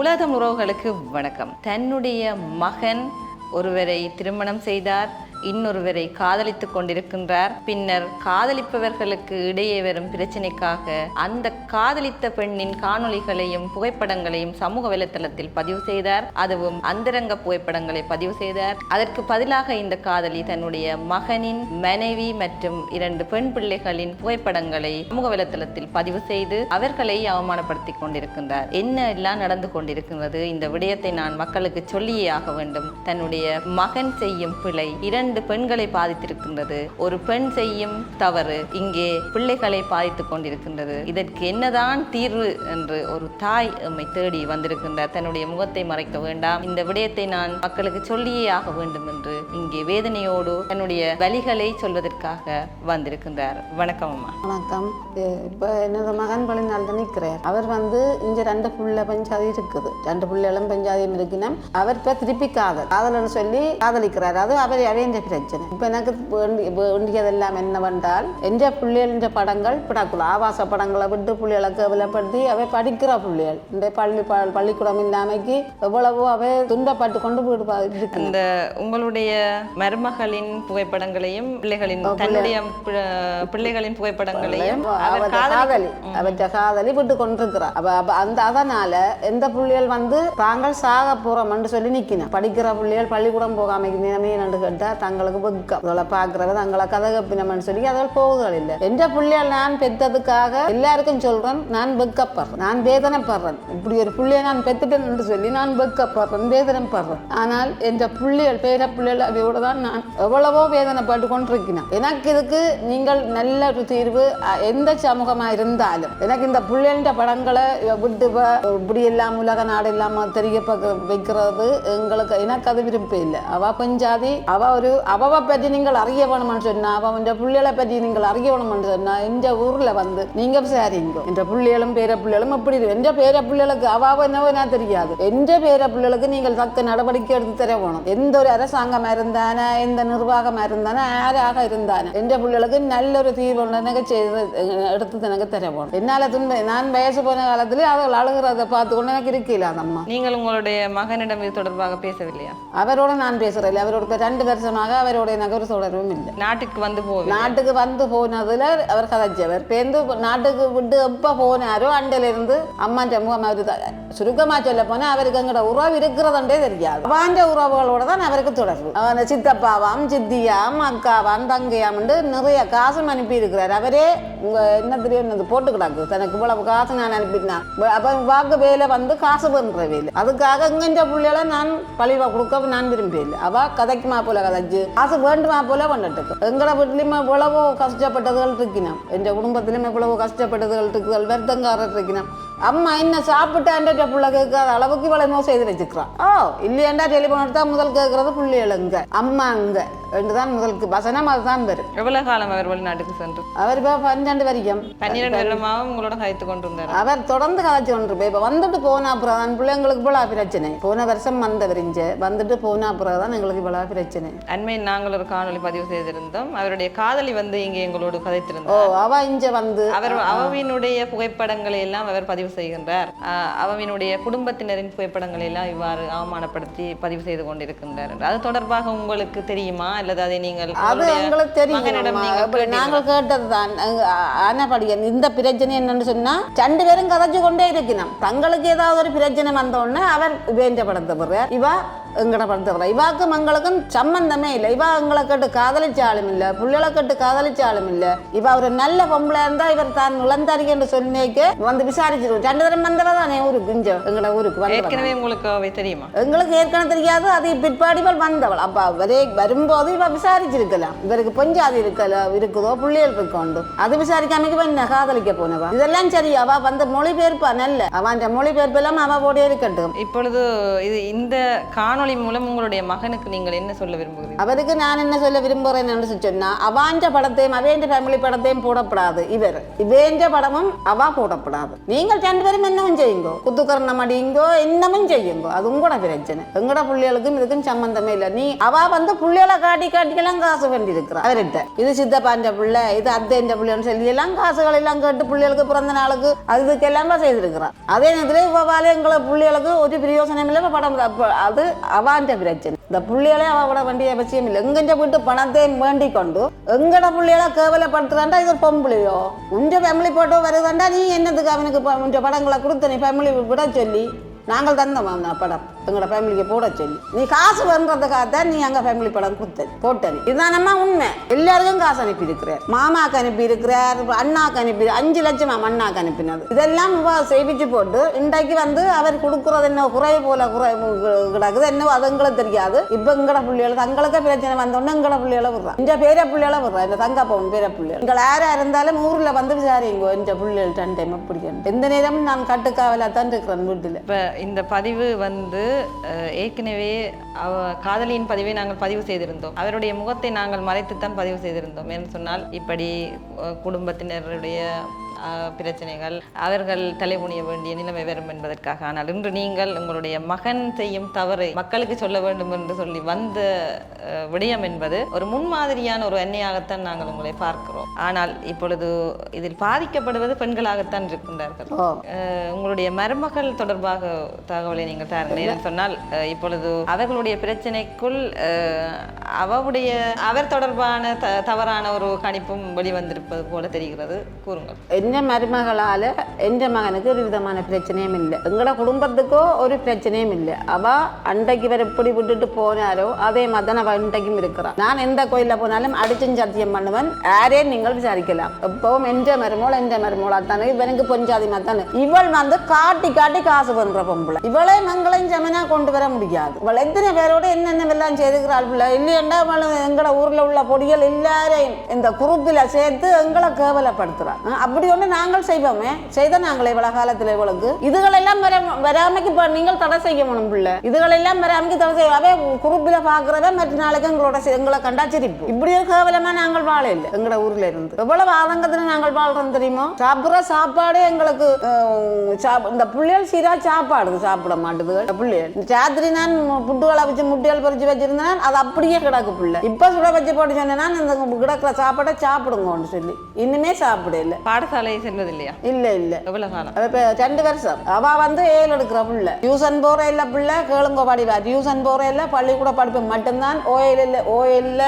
உலகம் உறவுகளுக்கு வணக்கம். தன்னுடைய மகன் ஒருவரை திருமணம் செய்தார். இன்னொருவரை காதலித்துக் கொண்டிருக்கின்றார். பின்னர் காதலிப்பவர்களுக்கு இடையே வரும் பிரச்சனைக்காக அந்த காதலித்த பெண்ணின் காணொளிகளையும் புகைப்படங்களையும் சமூக வலைத்தளத்தில் பதிவு செய்தார். அதுவும் அந்தரங்க புகைப்படங்களை பதிவு செய்தார். அதற்கு பதிலாக இந்த காதலி தன்னுடைய மகனின் மனைவி மற்றும் இரண்டு பெண் பிள்ளைகளின் புகைப்படங்களை சமூக வலைத்தளத்தில் பதிவு செய்து அவர்களை அவமானப்படுத்தி கொண்டிருக்கின்றார். என்ன எல்லாம் நடந்து கொண்டிருக்கின்றது? இந்த விடயத்தை நான் மக்களுக்கு சொல்லியே ஆக வேண்டும். தன்னுடைய மகன் செய்யும் பிழை இரண்டு பெண்களை பாதித்திருக்கின்றது. ஒரு பெண் செய்யும் தவறு இங்கே பிள்ளைகளை பாதித்துக் கொண்டிருக்கின்றது. இதற்கு என்னதான் தீர்வு என்று ஒரு தாய் எம்மை தேடி வந்திருக்கின்றார். தன்னுடைய முகத்தை மறைக்க வேண்டாம். இந்த விடயத்தை நான் மக்களுக்கு சொல்லியே ஆக வேண்டும் என்று இங்கே வேதனையோடு தன்னுடைய வலிகளை சொல்வதற்காக வந்திருக்கின்றார். வணக்கம் அம்மா. வணக்கம். இப்போ இப்ப என்னோட மகன் பழினால தான் நிற்கிறார். அவர் வந்து இங்க ரெண்டு புள்ள பஞ்சாதி இருக்குது. ரெண்டு புள்ளைகளும் பஞ்சாதியும் இருக்கணும் அவர் இப்ப திருப்பி காதல். காதல்னு சொல்லி காதலிக்கிறார். அது அவர் அவையன்ற பிரச்சனை இப்ப எனக்கு வேண்டி- வேண்டியதெல்லாம் என்னவென்றால் என்ற பிள்ளைகளின் படங்கள் பிடக்குள்ள ஆபாச படங்களை விட்டு பிள்ளைகளை கேவலப்படுத்தி அவை படிக்கிற பிள்ளைகள் இந்த பள்ளி பள்ளிக்கூடம் இல்லாமைக்கு எவ்வளவோ அவை துன்பப்பட்டு கொண்டு வீடு பா- இருக்கு இந்த உங்களுடைய மருமகளின் புகைப்படங்களையும் பிள்ளைகளின் தன்னுடைய பிள்ளைகளின் புகைப்படங்களையும் அவர் காதலி அவற்றை காதலி விட்டு கொண்டிருக்கிறார் அந்த அதனால எந்த பிள்ளைகள் வந்து தாங்கள் சாக போறோம்னு சொல்லி நிக்கணும் படிக்கிற பிள்ளைகள் பள்ளிக்கூடம் போகாம நிலைமையை நண்டு கேட்டா தங்களுக்கு வெக்கம் இவளை பாக்குறவ தங்களை கதை கப்பினம்னு சொல்லி அதில் போகுதல் இல்லை எந்த பிள்ளைகள் நான் பெற்றதுக்காக எல்லாருக்கும் சொல்றேன் நான் வெக்கப்படுறேன் நான் வேதனைப்படுறேன் இப்படி ஒரு பிள்ளையை நான் பெத்துட்டேன்னு சொல்லி நான் வெக்கப்படுறேன் வேதனைப்படுறேன் ஆனால் எந்த பிள்ளைகள் பேர பிள்ளைகள் அவையோட தான் நான் எவ்வளவோ வேதனைப்பட்டு கொண்டிருக்கிறேன் எனக்கு இதுக்கு நீங்கள் நல்ல ஒரு தீர்வு எந்த சமூகமா இருந்தாலும் எனக்கு இந்த பிள்ளைன்ற படங்களை விட்டு இப்படி எல்லாம் உலக நாடு இல்லாம தெரிய வைக்கிறது எங்களுக்கு எனக்கு அது விருப்பம் இல்லை அவ பஞ்சாதி அவ ஒரு அவவை பற்றி நீங்கள் அறிய வேணும்னு சொன்னா அவன் பிள்ளைகளை பற்றி நீங்கள் அறிய வேணும்னு சொன்னா இந்த ஊர்ல வந்து நீங்க விசாரிங்க. இந்த பிள்ளைகளும் பேர பிள்ளைகளும் இருக்கு? எந்த பேர பிள்ளைகளுக்கு அவாவ என்னவோ என்ன தெரியாது. எந்த பேர பிள்ளைகளுக்கு நீங்கள் தக்க நடவடிக்கை எடுத்து தர வேணும்? எந்த ஒரு அரசாங்கமா இருந்தானே எந்த நிர்வாகமா இருந்தானே யாராக இருந்தானே? எந்த பிள்ளைகளுக்கு நல்ல ஒரு தீர்வு எனக்கு செய்து எடுத்து எனக்கு தர வேணும்? என்னால துன்ப நான் வயசு போன காலத்துல அவள் அழுகிறத பார்த்து கொண்டு எனக்கு இருக்கல அந்த அம்மா. நீங்கள் உங்களுடைய மகனிடம் இது தொடர்பாக பேசவில்லையா? அவரோட நான் பேசுறேன் அவரோட ரெண்டு வருஷமாக அவரோட எனக்கு ஒரு தொடர்பும் இல்லை நாட்டுக்கு வந்து போவி நாட்டுக்கு வந்து போனதுல அவர் கதைச்சவர் பேருந்து நாட்டுக்கு விட்டு எப்ப போனாரோ அண்டையில இருந்து அம்மான்ற முகம் அவரு த- சுருக்கமா சொல்ல போனா அவருக்கு எங்கட உறவு இருக்கிறதுன்றே தெரியாது அவாண்ட உறவுகளோட தான் அவருக்கு தொடர்பு அவன் சித்தப்பாவாம் சித்தியாம் அக்காவாம் தங்கையாம் நிறைய காசும் அனுப்பி இருக்கிறார் அவரே உங்க என்ன தெரியும் போட்டு கிடக்கு தனக்கு இவ்வளவு காசு நான் அனுப்பினா அப்ப வாக்கு வேலை வந்து காசு பண்ற வேலை அதுக்காக இங்கின்ற பிள்ளைகளை நான் பழிவா கொடுக்க நான் விரும்பல அவ கதைக்குமா போல கதைச்சு காசு வேண்டுமா போல பண்ணிட்டு எங்கள வீட்லயுமே இவ்வளவோ கஷ்டப்பட்டதுகள் இருக்கணும் என் குடும்பத்திலுமே இவ்வளவோ கஷ்டப்பட்டதுகள் இருக்குதல் வருத்தங்காரர் இருக்கணும் அம்மா என்ன சாப்பிட்டான்ற புள்ள கேட்காத அளவுக்கு இவ்வளவு செய்து வச்சுக்கிறான். ஓ இல்லையாண்டா டெலிஃபோன் எடுத்தா முதல் கேட்கறது பிள்ளைகள் இங்க அம்மா அங்க. ரெண்டு தான் முதலுக்கு. வசனம் அதுதான் வரும். எவ்வளவு காலம் அவர் வெளிநாட்டுக்கு சென்று? அவர் இப்போ பன்னெண்டு வரைக்கும். பன்னிரண்டு வருடமாக உங்களோட கதைத்து கொண்டிருந்தார். அவர் தொடர்ந்து கதைச்சு கொண்டிருப்பேன் இப்போ வந்துட்டு போன அப்புறம் தான் பிள்ளைங்களுக்கு இவ்வளோ பிரச்சனை. போன வருஷம் வந்தவர் இங்க. வந்துட்டு போன அப்புறம் தான் எங்களுக்கு இவ்வளோ பிரச்சனை. அண்மையில் நாங்கள் ஒரு காணொளி பதிவு செய்திருந்தோம். அவருடைய காதலி வந்து இங்கே எங்களோடு ஓ கதைத்திருந்தார் அவ இங்க வந்து அவர் அவவினுடைய புகைப்படங்களை எல்லாம் அவர் பதிவு செய்கின்றார். ஆஹ் அவவினுடைய குடும்பத்தினரின் புகைப்படங்களை எல்லாம் இவ்வாறு அவமானப்படுத்தி பதிவு செய்து கொண்டிருக்கின்றார். அது தொடர்பாக உங்களுக்கு தெரியுமா? அல்லது அதை நீங்கள் அது எங்களுக்கு தெரியும். நீங்கள் கேட்டது தான் ஆனபடியன் இந்த பிரச்சனை என்னன்னு சொன்னா ரெண்டு பேரும் கதைச்சு கொண்டே இருக்கணும் தங்களுக்கு ஏதாவது ஒரு பிரச்சனை வந்த உடனே அவர் வேண்ட படத்தை போடுற இவ எங்கட படத்தை போடுற இவாக்கும் எங்களுக்கும் சம்பந்தமே இல்லை. இவ எங்களை கேட்டு காதலிச்ச ஆளும் இல்லை. பிள்ளைகளை கேட்டு காதலிச்ச ஆளும் இல்லை. இவ ஒரு நல்ல பொம்பளை இருந்தா இவர் தான் நுழந்தாரிக்கு என்று சொன்னேக்கு வந்து விசாரிச்சிருவோம். ரெண்டு தரம் வந்தவ தானே ஊருக்கு இங்க எங்கட ஊருக்கு ஏற்கனவே உங்களுக்கு தெரியுமா? எங்களுக்கு ஏற்கனவே தெரியாது. அது பிற்பாடிகள் வந்தவள். அப்ப அவரே வரும்போது இவ விசாரிச்சிருக்கலாம். இவருக்கு பஞ்சாதி இருக்கல இருக்குதோ புள்ளியல் இருக்கோண்டு அது விசாரிக்காம இவன் என்ன காதலிக்க போனவா? இதெல்லாம் சரி. அவ வந்து மொழிபெயர்ப்பா நல்ல. அவன் மொழிபெயர்ப்பு எல்லாம் அவ போடே இருக்கட்டும். இப்பொழுது இது இந்த காணொளி காணொளி மூலம் உங்களுடைய மகனுக்கு நீங்கள் என்ன சொல்ல விரும்புகிறீங்க அவருக்கு நான் என்ன சொல்ல விரும்புறேன்னு சொன்னா அவாஞ்ச படத்தையும் அவேஞ்ச ஃபேமிலி படத்தையும் போடப்படாது. இவர் இவேஞ்ச படமும் அவா போடப்படாது. நீங்கள் ரெண்டு பேரும் என்னவும் செய்யுங்கோ? குத்துக்கரணம் அடியுங்கோ என்னமும் செய்யுங்கோ? அது உங்களோட பிரச்சனை. எங்கட பிள்ளைகளுக்கும் இதுக்கும் சம்பந்தமே இல்லை. நீ அவா வந்து பிள்ளைகளை காட்டி காட்டிக்கெல்லாம் காசு வேண்டி இருக்கிறா அவர்கிட்ட இது சித்தப்பாஞ்ச பிள்ளை இது அத்தைன்ற பிள்ளைன்னு சொல்லி எல்லாம் காசுகள் எல்லாம் கேட்டு பிள்ளைகளுக்கு பிறந்த நாளுக்கு அதுக்கெல்லாம் செய்திருக்கிறான் அதே நேரத்தில் இவ்வாறு எங்களை பிள்ளைகளுக்கு ஒரு பிரயோசனம் இல்லை படம் அது அவாண்ட பிரச்சனை இந்த பிள்ளைகளே அவட வேண்டிய அவசியம் இல்லை. எங்கெஞ்ச வீட்டு பணத்தையும் வேண்டிக் கொண்டு எங்கட பிள்ளைகளை கேவலப்படுத்துறாண்டா இது பொம்பளையோ? உஞ்ச ஃபேமிலி போட்டோ வருதாண்டா நீ என்னதுக்கு அவனுக்கு உஞ்ச படங்களை கொடுத்த நீ ஃபேமிலி விட சொல்லி நாங்கள் தந்தோம் அந்த படம் எங்களோட ஃபேமிலிக்கு போட சொல்லி. நீ காசு வேணுன்றதுக்காக தான் நீ அங்கே ஃபேமிலி படம் கொடுத்த போட்டது. இதுதானம்மா உண்மை. எல்லாருக்கும் காசு அனுப்பி இருக்கிறார் மாமாக்கு அனுப்பி இருக்கிறார் அண்ணாக்கு அனுப்பி அஞ்சு லட்சம் அண்ணாக்கு அனுப்பினது. இதெல்லாம் இவ செய்விச்சு போட்டு இன்றைக்கு வந்து அவர் கொடுக்குறது என்ன குறை போல குறை கிடக்குது என்ன அது எங்களுக்கு தெரியாது. இப்போ எங்கட பிள்ளைகள் தங்களுக்கு பிரச்சனை வந்தோடனே எங்கட பிள்ளைகளை விடுறான் இந்த பேர பிள்ளைகளை விடுறா இந்த தங்கப்பவன் பேர பிள்ளைகள் நீங்கள் யாரா இருந்தாலும் ஊரில் வந்து விசாரிங்க இந்த பிள்ளைகள் டைம் எப்படி எந்த நேரமும் நான் கட்டுக்காவலாக தான் இருக்கிறேன் வீட்டில். இப்போ இந்த பதிவு வந்து ஏற்கனவே அவ காதலியின் பதிவை நாங்கள் பதிவு செய்திருந்தோம். அவருடைய முகத்தை நாங்கள் மறைத்துத்தான் பதிவு செய்திருந்தோம். என்று சொன்னால் இப்படி குடும்பத்தினருடைய பிரச்சனைகள் அவர்கள் தலைகுனிய வேண்டிய நிலைமை வரும் என்பதற்காக. ஆனால் இன்று நீங்கள் உங்களுடைய மகன் செய்யும் தவறை மக்களுக்கு சொல்ல வேண்டும் என்று சொல்லி வந்த விடயம் என்பது ஒரு முன்மாதிரியான ஒரு எண்ணெயாகத்தான் நாங்கள் உங்களை பார்க்கிறோம். ஆனால் இப்பொழுது இதில் பாதிக்கப்படுவது பெண்களாகத்தான் இருக்கின்றார்கள். உங்களுடைய மருமகள் தொடர்பாக தகவலை நீங்கள் தாருங்கள். சொன்னால் இப்பொழுது அவர்களுடைய பிரச்சனைக்குள் அவருடைய அவர் தொடர்பான தவறான ஒரு கணிப்பும் வெளிவந்திருப்பது போல தெரிகிறது. கூறுங்கள். எந்த மருமகளால் எந்த மகனுக்கு ஒரு விதமான பிரச்சனையும் இல்லை எங்களோட குடும்பத்துக்கோ ஒரு பிரச்சனையும் இல்லை அவள் அண்டைக்கு வர எப்படி விட்டுட்டு போனாரோ அதே மாதிரி தான் அவள் இன்றைக்கும் இருக்கிறான் நான் எந்த கோயிலில் போனாலும் அடிச்சும் சத்தியம் பண்ணுவேன் யாரே நீங்கள் விசாரிக்கலாம் எப்பவும் எந்த மருமோள் எந்த மருமோளா தானே இவனுக்கு பொஞ்சாதி மாதிரி இவள் வந்து காட்டி காட்டி காசு பண்ற பொம்பளை இவளே மங்களையும் ஜமனா கொண்டு வர முடியாது இவள் எத்தனை பேரோட என்னென்னவெல்லாம் செய்துக்கிறாள் பிள்ளை இல்லையண்டா அவள் எங்களோட ஊர்ல உள்ள பொடிகள் எல்லாரையும் இந்த குரூப்பில் சேர்த்து எங்களை கேவலப்படுத்துறான் அப்படி ஒன்று நாங்கள் செய்வோமே. செய்த நாங்களே இவ்வளோ காலத்தில் இவளுக்கு இதுகளெல்லாம் வர வராமைக்கு இப்போ நீங்கள் தடை செய்யணும் பிள்ளை. இதுகளெல்லாம் வராமைக்கு தடை செய்ய அவே குரூப்பில் பார்க்குறவ மற்ற நாளைக்கு எங்களோட எங்களை கண்டா சிரிப்பு இப்படி ஒரு கேவலமா நாங்கள் வாழ இல்லை எங்களோட ஊர்ல இருந்து. எவ்வளவு ஆதங்கத்தில் நாங்கள் வாழ்றோம் தெரியுமோ? சாப்பிட்ற சாப்பாடு எங்களுக்கு இந்த பிள்ளைகள் சீரா சாப்பாடு சாப்பிட மாட்டுது இந்த பிள்ளைகள். ராத்திரி நான் புட்டுகளை வச்சு முட்டைகள் பறிச்சு வச்சிருந்தேன் அது அப்படியே கிடக்கு பிள்ளை. இப்போ சுட வச்சு போட்டு சொன்னேன்னா இந்த கிடக்கிற சாப்பாடை சாப்பிடுங்கன்னு சொல்லி. இன்னுமே சாப்பிட இல்லை பாடசாலை செல்வதில்லையா இல்லை இல்லை எவ்வளவு காலம் இப்ப ரெண்டு வருஷம் அவ வந்து ஏழு எடுக்கிற பிள்ளை டியூஷன் போற இல்ல பிள்ளை கேளுங்க படிவா டியூஷன் போற இல்ல பள்ளிக்கூட படிப்பு மட்டும்தான் ஓயில் இல்ல ஓயில்ல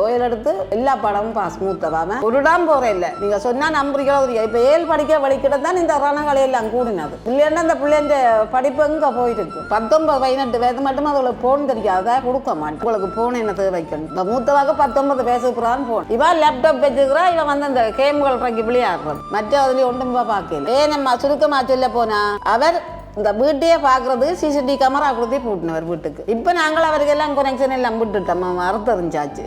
ஓயில் எடுத்து எல்லா படமும் பாஸ் மூத்தவாம ஒரு இடம் போற இல்ல நீங்க சொன்னா நம்புறீங்களோ இப்ப ஏழு படிக்க வலிக்கிட்ட தான் இந்த ரணங்களை எல்லாம் கூடினது இல்லைன்னா இந்த பிள்ளைங்க படிப்பு எங்க போயிருக்கு பத்தொன்பது பதினெட்டு வயது மட்டும் அதுல போன் தெரியாத கொடுக்க மாட்டேன் உங்களுக்கு போன் என்ன தேவைக்கணும் இந்த மூத்தவாக்கு பத்தொன்பது வயசுக்குறான்னு போன் இவா லேப்டாப் வச்சுக்கிறா இவன் வந்து அந்த கேம்கள் இறக்கி விளையாடுறது மற்ற அதுல ஒன்றும் பார்க்கல ஏ நம்ம சுருக்கமா சொல்ல போனா அவர் இந்த வீட்டையே பார்க்கறது சிசிடிவி கேமரா கொடுத்தே போட்டினவர் வீட்டுக்கு. இப்போ நாங்கள் அவருக்கெல்லாம் கொனெக்ஷன் எல்லாம் விட்டுட்டோம். அறுத்தறிஞ்சாச்சு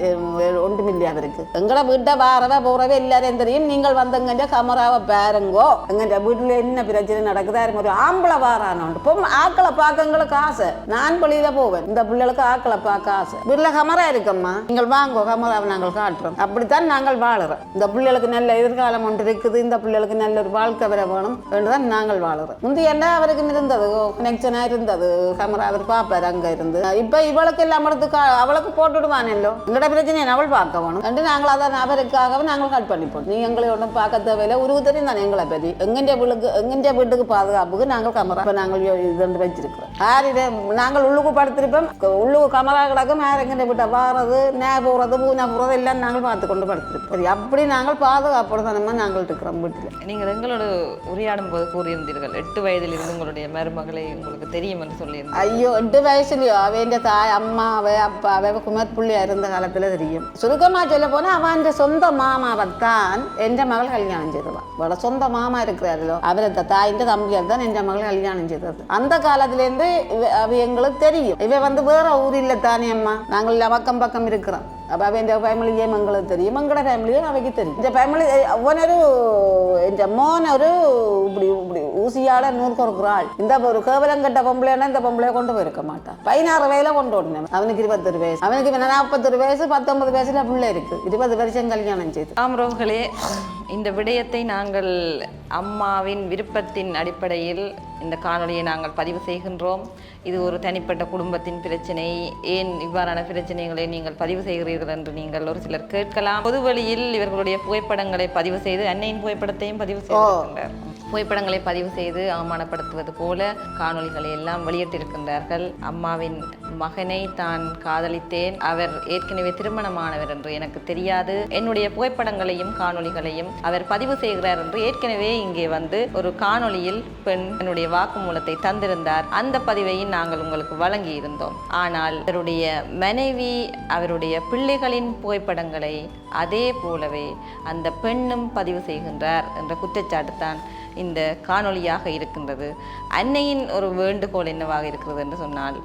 ஒன்றும் இல்லையா அவருக்கு. எங்களை வீட்டை வாரவ போகிறவே எல்லாரையும் தெரியும். நீங்கள் வந்தங்க கேமராவை பாருங்கோ. எங்கள் வீட்டில் என்ன பிரச்சனை நடக்குதா இருக்கும். ஒரு ஆம்பளை வாரானோண்டு இப்போ ஆக்களை பார்க்க எங்களுக்கு ஆசை. நான் பள்ளியில் போவேன். இந்த பிள்ளைகளுக்கு ஆக்களை பார்க்க ஆசை. வீட்டில் கமரா இருக்கம்மா. நீங்கள் வாங்கோ கமராவை நாங்கள் காட்டுறோம். அப்படித்தான் நாங்கள் வாழுறோம். இந்த பிள்ளைகளுக்கு நல்ல எதிர்காலம் ஒன்று இருக்குது. இந்த பிள்ளைகளுக்கு நல்ல ஒரு வாழ்க்கை வர வேணும். என்றுதான் நாங்கள் வாழுறோம். முந்தைய என்ன அவருக்கு இருந்தது கனெக்ஷனாக இருந்தது கேமரா அவர் பார்ப்பார் அங்கே இருந்து. இப்போ இவளுக்கு எல்லாம் எடுத்து அவளுக்கு போட்டுடுவானല്ലോ எங்களோட பிரச்சனையை அவள் பார்க்க வேணும். ரெண்டு நாங்கள் அதான் அவருக்காகவே நாங்கள் கட் பண்ணிப்போம் நீ எங்களை ஒன்றும் பார்க்க தேவையில்லை. உருவு தெரியும் தானே எங்களை பற்றி எங்கெண்ட வீட்டுக்கு எங்கெண்ட வீட்டுக்கு பாதுகாப்புக்கு நாங்கள் கேமரா இப்போ நாங்கள் இது வச்சிருக்கிறோம். யாரிட நாங்கள் உள்ளுக்கு படுத்திருப்போம். உள்ளுக்கு கேமரா கிடக்கும். யார் எங்கென்ற வீட்டை வாரது நே போகிறது பூனை போகிறது எல்லாம் நாங்கள் பார்த்து கொண்டு படுத்திருப்போம். அப்படி நாங்கள் பாதுகாப்போட தானமா நாங்கள் இருக்கிறோம் வீட்டில். நீங்கள் எங்களோட உரையாடும் போது கூறியிருந்தீர்கள். எட்டு வயதில் இருந்து உங்களுடைய மருமகளை உங்களுக்கு தெரியும்னு சொல்லியிருந்தேன். ஐயோ எட்டு வயசுலயோ அவன் தாய் அம்மா அவ அப்பா அவ குமர் புள்ளியா இருந்த காலத்துல தெரியும். சுருக்கமா சொல்ல போனா அவன் சொந்த மாமாவைத்தான் எந்த மகள் கல்யாணம் செய்தவன் அவளோட சொந்த மாமா இருக்கிறாரோ அவரை தாயின் தம்பியார் தான் எந்த மகள் கல்யாணம் செய்தது. அந்த காலத்துல இருந்து அவ எங்களுக்கு தெரியும். இவ வந்து வேற ஊர் இல்லை தானே அம்மா? நாங்கள் அக்கம் பக்கம் இருக்கிறோம். அப்போ அவன் ஃபேமிலியே எங்களுக்கு தெரியும் எங்களோட ஃபேமிலியும் அவைக்கு தெரியும் இந்த ஃபேமிலி அவனொரு இந்த மோன் ஒரு இப்படி இப்படி ஊசியால் நூறு கொடுக்குறாள் இந்த ஒரு கேவலம் கட்ட பொம்பளைன்னா இந்த பொம்பளைய கொண்டு போயிருக்க மாட்டான் பதினாறு வயல கொண்டு ஓடினேன் அவனுக்கு இருபத்தொரு வயசு அவனுக்கு நாற்பத்தொரு வயசு பத்தொன்பது வயசுல பிள்ளை இருக்கு இருபது வருஷம் கல்யாணம் செய்து ஆம்ரோர்களே இந்த விடயத்தை நாங்கள் அம்மாவின் விருப்பத்தின் அடிப்படையில் இந்த காணொளியை நாங்கள் பதிவு செய்கின்றோம். இது ஒரு தனிப்பட்ட குடும்பத்தின் பிரச்சனை. ஏன் இவ்வாறான பிரச்சனைகளை நீங்கள் பதிவு செய்கிறீர்கள் என்று நீங்கள் ஒரு சிலர் கேட்கலாம். பொதுவழியில் இவர்களுடைய புகைப்படங்களை பதிவு செய்து அன்னையின் புகைப்படத்தையும் பதிவு செய்திருக்கின்றார். புகைப்படங்களை பதிவு செய்து அவமானப்படுத்துவது போல காணொளிகளை எல்லாம் வெளியிட்டிருக்கின்றார்கள். அம்மாவின் மகனை தான் காதலித்தேன். அவர் ஏற்கனவே திருமணமானவர் என்று எனக்கு தெரியாது. என்னுடைய புகைப்படங்களையும் காணொளிகளையும் அவர் பதிவு செய்கிறார் என்று ஏற்கனவே இங்கே வந்து ஒரு காணொளியில் பெண் என்னுடைய வாக்குமூலத்தை தந்திருந்தார். அந்த பதிவையும் நாங்கள் உங்களுக்கு வழங்கி இருந்தோம் ஆனால் அவருடைய மனைவி அவருடைய பிள்ளைகளின் புகைப்படங்களை அதே போலவே அந்த பெண்ணும் பதிவு செய்கின்றார் என்ற குற்றச்சாட்டு தான் இந்த காணொளியாக இருக்கின்றது. அன்னையின் ஒரு வேண்டுகோள் என்னவாக இருக்கிறது என்று சொன்னால்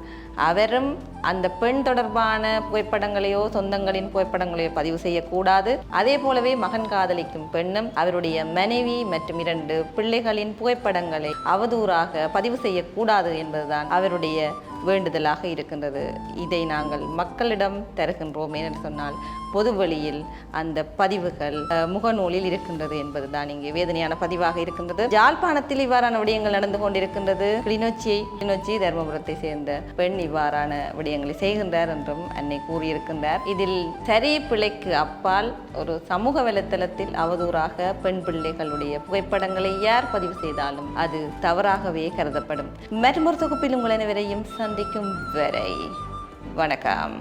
அவரும் அந்த பெண் தொடர்பான புகைப்படங்களையோ சொந்தங்களின் புகைப்படங்களையோ பதிவு செய்யக்கூடாது. அதே போலவே மகன் காதலிக்கும் பெண்ணும் அவருடைய மனைவி மற்றும் இரண்டு பிள்ளைகளின் புகைப்படங்களை அவதூறாக பதிவு செய்யக்கூடாது என்பதுதான் அவருடைய வேண்டுதலாக இருக்கின்றது. இதை நாங்கள் மக்களிடம் தருகின்றோம் என்று சொன்னால் பொதுவெளியில் அந்த பதிவுகள் முகநூலில் இருக்கின்றது என்பதுதான் இங்கே வேதனையான பதிவாக இருக்கின்றது. யாழ்ப்பாணத்தில் இவ்வாறான விடயங்கள் நடந்து கொண்டிருக்கின்றது. கிளிநொச்சி கிளிநொச்சி தர்மபுரத்தை சேர்ந்த பெண் இவ்வாறான விடயங்களை செய்கின்றார் என்றும் அன்னை கூறியிருக்கின்றார். இதில் சரி பிழைக்கு அப்பால் ஒரு சமூக வலைத்தளத்தில் அவதூறாக பெண் பிள்ளைகளுடைய புகைப்படங்களை யார் பதிவு செய்தாலும் அது தவறாகவே கருதப்படும். மற்றொரு தொகுப்பில் உங்கள் அனைவரையும் சந்திக்கும் வரை வணக்கம்.